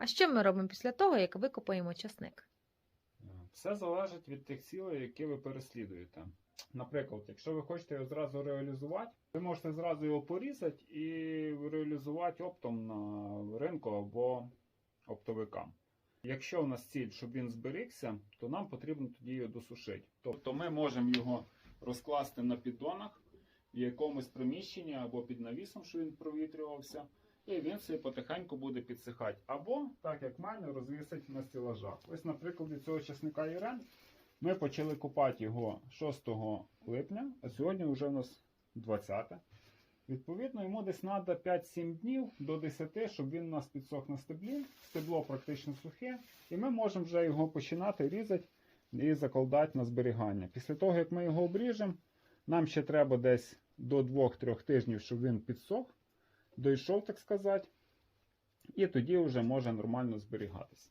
А що ми робимо після того, як викопаємо часник? Все залежить від тих цілей, які ви переслідуєте. Наприклад, якщо ви хочете його зразу реалізувати, ви можете зразу його порізати і реалізувати оптом на ринку або оптовикам. Якщо у нас ціль, щоб він зберігся, то нам потрібно тоді його досушити. Тобто ми можемо його розкласти на піддонах в якомусь приміщенні або під навісом, щоб він провітрювався, і він собі потихеньку буде підсихати. Або, так як в мене, розвісити на стілажах. Ось, наприклад, цього часника Ірен ми почали купати його 6 липня, а сьогодні вже у нас 20. Відповідно, йому десь треба 5-7 днів до 10, щоб він у нас підсох на стеблі. Стебло практично сухе, і ми можемо вже його починати різати і закладати на зберігання. Після того, як ми його обріжемо, нам ще треба десь до 2-3 тижнів, щоб він підсох, дійшов, так сказати, і тоді вже може нормально зберігатися.